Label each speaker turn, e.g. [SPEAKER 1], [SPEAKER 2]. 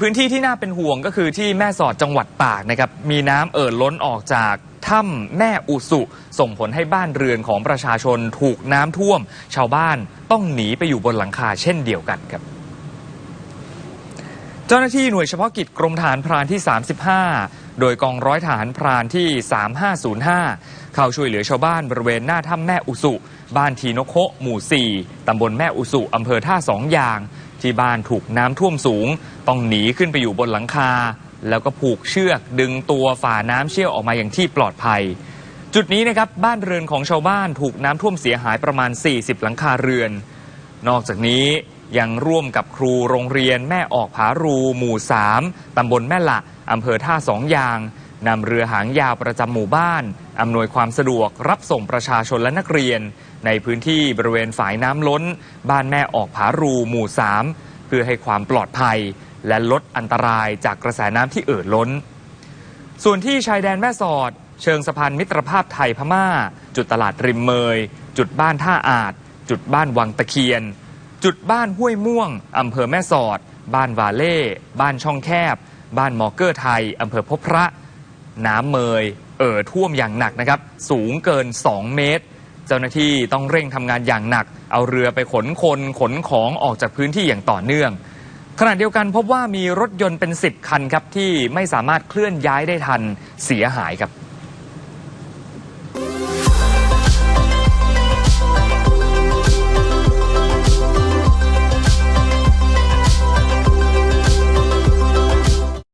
[SPEAKER 1] พื้นที่ที่น่าเป็นห่วงก็คือที่แม่สอดจังหวัดตากนะครับมีน้ำเอ่อล้นออกจากถ้ำแม่อุสุ ส่งผลให้บ้านเรือนของประชาชนถูกน้ำท่วม ชาวบ้านต้องหนีไปอยู่บนหลังคาเช่นเดียวกันครับ เจ้าหน้าที่หน่วยเฉพาะกิจกรมฐานพรานที่ 35 โดยกองร้อยฐานพรานที่ 3505 เข้าช่วยเหลือชาวบ้านบริเวณหน้าถ้ำแม่อุสุ บ้านทีนกโคะหมู่ 4 ตำบลแม่อุสุ อำเภอท่าสองยาง ที่บ้านถูกน้ำท่วมสูง ต้องหนีขึ้นไปอยู่บนหลังคา แล้วก็ผูกเชือกดึงตัวฝ่าน้ำเชี่ยวออกมาอย่างที่ปลอดภัย จุดนี้นะครับบ้านเรือนของชาวบ้านถูกน้ำท่วมเสียหายประมาณ 40 หลังคาเรือน นอกจากนี้ยังร่วมกับครูโรงเรียนแม่ออกผารู หมู่ 3 ตำบลแม่ละ อำเภอท่าสองยาง นำเรือหางยาวประจำหมู่บ้าน อำนวยความสะดวกรับส่งประชาชนและนักเรียน ในพื้นที่บริเวณฝายน้ำล้น บ้านแม่ออกผารูหมู่ 3 เพื่อให้ความปลอดภัย และลดอันตรายจากกระแสน้ำที่เอ่อล้น ส่วนที่ชายแดนแม่สอด เชิงสะพานมิตรภาพไทยพม่า จุดตลาดริมเมย จุดบ้านท่าอาจจุดบ้านวังตะเคียน จุดบ้านห้วยม่วงอำเภอแม่สอด บ้านวาเล่ บ้านช่องแคบ บ้านมอเกอร์ไทยอำเภอพบพระ น้ำเมย เอ่อท่วมอย่างหนักนะครับ สูงเกิน 2 เมตร เจ้าหน้าที่ต้องเร่งทำงานอย่างหนัก เอาเรือไปขนคนขนของออกจากพื้นที่อย่างต่อเนื่อง ขณะเดียวกันพบว่ามีรถยนต์เป็น 10 คันครับที่ไม่สามารถเคลื่อนย้ายได้ทันเสียหายครับ